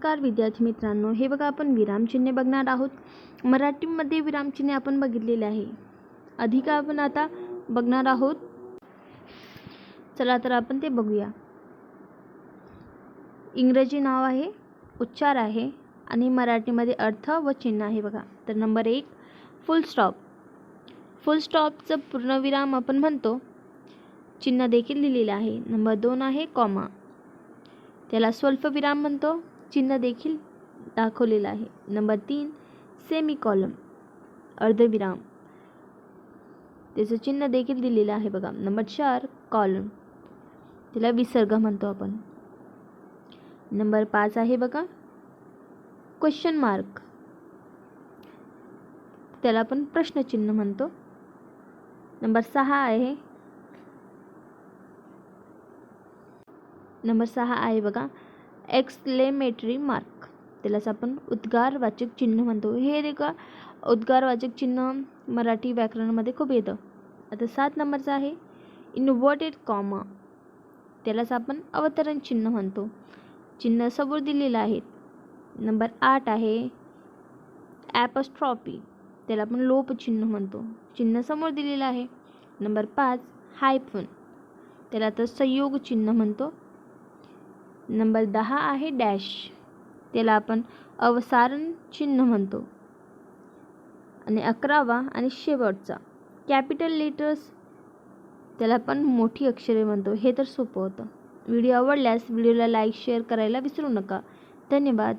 नमस्कार विद्यार्थी मित्रांनो. हे बघा आपण विरामचिन्हे बघणार आहोत. मराठीमध्ये विरामचिन्हे आपण बघितलेले आहे. अधिक आपण आता बघणार आहोत. चला तर आपण ते बघूया. इंग्रजी नाव आहे उच्चार आहे आणि मराठीमध्ये अर्थ व चिन्ह आहे बघा. तर नंबर एक फुल स्टॉप फुल स्टॉपचं पूर्णविराम आपण म्हणतो. चिन्ह देखील दिलेलं आहे. नंबर दोन आहे कॉमा त्याला स्वल्पविराम म्हणतो. चिन्ह देखील दाखवलेलं आहे. नंबर तीन सेमी कॉलम अर्धविराम. त्याचं चिन्ह देखील दिलेलं आहे बघा. नंबर चार कॉलम त्याला विसर्ग म्हणतो आपण. नंबर पाच आहे बघा. क्वेश्चन मार्क त्याला आपण प्रश्नचिन्ह म्हणतो. नंबर सहा आहे. नंबर सहा आहे बघा. Exclamatory mark. त्यालाच आपण उद्गारवाचक चिन्ह म्हणतो. हे रे का उद्गारवाचक चिन्ह मराठी व्याकरणामध्ये खूप येतं. आता सात नंबरचं आहे इन्व्हर्टेड कॉमा त्यालाच आपण अवतरण चिन्ह म्हणतो. चिन्ह समोर दिलेलं आहे. नंबर आठ आहे ॲपस्ट्रॉपी त्याला आपण लोप चिन्ह म्हणतो. चिन्ह समोर दिलेलं आहे. नंबर पाच हायफन त्याला तर संयोग चिन्ह म्हणतो. नंबर दहा आहे डॅश. त्याला आपण अवसारण चिन्ह म्हणतो. आणि अकरावा आणि शेवटचा. कॅपिटल लेटर्स त्याला आपण मोठी अक्षरे म्हणतो. हे तर सोपं होतं. व्हिडिओ आवडल्यास व्हिडिओला लाईक शेअर करायला विसरू नका. धन्यवाद.